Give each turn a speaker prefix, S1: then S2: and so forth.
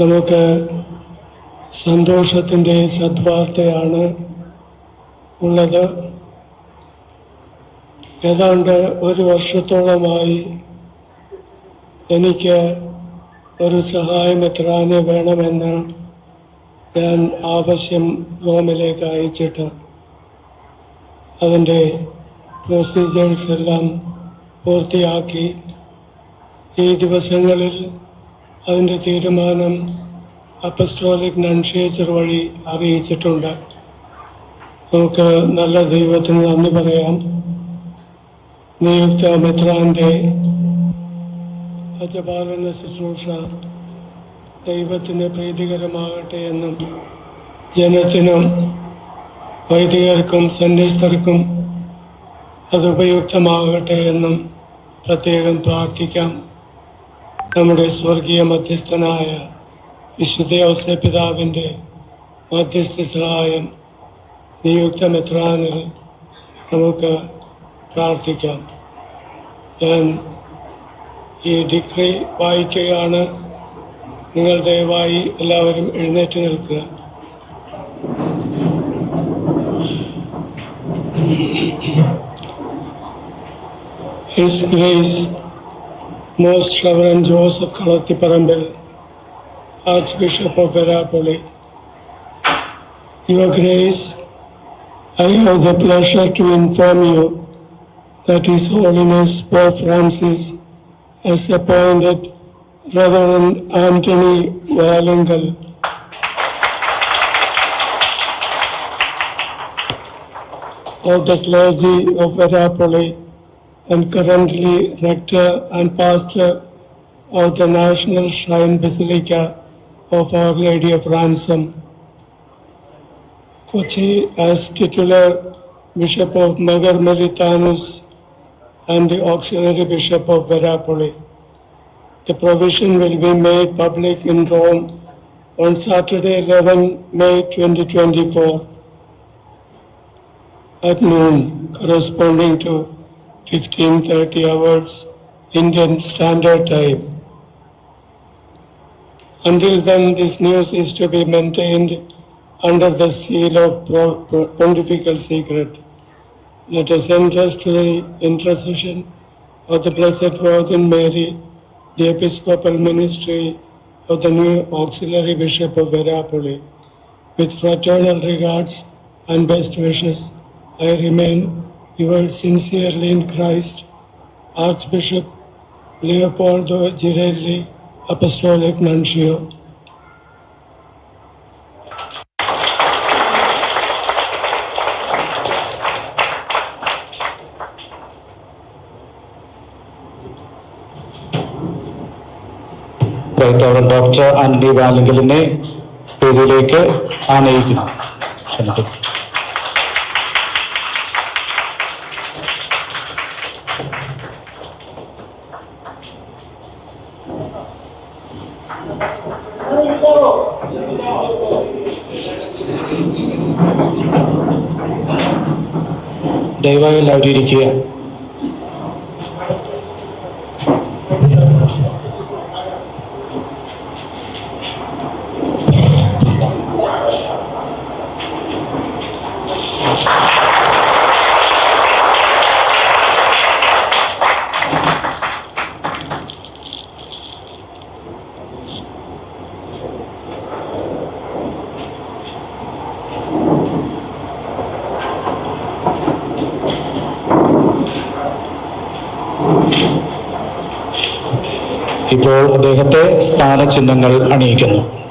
S1: നമുക്ക് സന്തോഷത്തിന്റെ സദ്വാർത്തയാണ് ഉള്ളത്. ഏതാണ്ട് ഒരു വർഷത്തോളമായി എനിക്ക് ഒരു സഹായം എത്രാന് വേണമെന്ന് ഞാൻ ആവശ്യം റോമിലേക്ക് അയച്ചിട്ട് അതിന്റെ പ്രൊസീജിയേഴ്സ് എല്ലാം പൂർത്തിയാക്കി. ഈ ദിവസങ്ങളിൽ അതിന്റെ തീരുമാനം അപ്പസ്റ്റോളിക് നൺഷേച്ചർ വഴി അറിയിച്ചിട്ടുണ്ട്. നമുക്ക് നല്ല ദൈവത്തിന് നന്ദി പറയാം. നിയുക്ത മെത്രാന്റെ അജപാലന ശുശ്രൂഷ ദൈവത്തിന് പ്രീതികരമാകട്ടെ എന്നും ജനത്തിനും വൈദികർക്കും സന്യസ്തർക്കും അത് ഉപയുക്തമാകട്ടെ എന്നും പ്രത്യേകം പ്രാർത്ഥിക്കാം. നമ്മുടെ സ്വർഗീയ മധ്യസ്ഥനായ വിശുദ്ധ പിതാവിന്റെ മധ്യസ്ഥ സഹായം നിയുക്ത മെത്രാനിൽ നമുക്ക് പ്രാർത്ഥിക്കാം. ഞാൻ ഈ ഡിഗ്രി വായിക്കുകയാണ്. നിങ്ങൾ ദയവായി എല്ലാവരും എഴുന്നേറ്റ് നിൽക്കുക. His Grace, Most Reverend Joseph Kalatiparambil, Archbishop of Verapoli. Your Grace, I have the pleasure to inform you that His Holiness Pope Francis has appointed Reverend Anthony Valengal of the clergy of Verapoli and currently rector and pastor of the National Shrine Basilica of Our Lady of Ransom. Kochi as titular Bishop of Magar Militanus and the auxiliary Bishop of Verapoli. The provision will be made public in Rome on Saturday, 11 May 2024 at noon, corresponding to 15:30 hours Indian Standard Time. Until then, this news is to be maintained under the seal of pontifical secret. Let us entrust to the intercession of the Blessed Virgin Mary, the Episcopal Ministry of the new Auxiliary Bishop of Verapoli. With fraternal regards and best wishes, I remain yours sincerely in Christ, Archbishop Leopoldo Girelli, Apostolic Nuncio.
S2: Right our doctor Antony വാലിങ്കലിനെ വേദിയിലേക്ക് ആനയിക്കുന്നു ക്ഷണിക്കുന്നു ദയവായി എല്ലാവരും ഇരിക്കുക. ഇപ്പോൾ അദ്ദേഹത്തെ സ്ഥാനചിഹ്നങ്ങൾ അണിയിക്കുന്നു.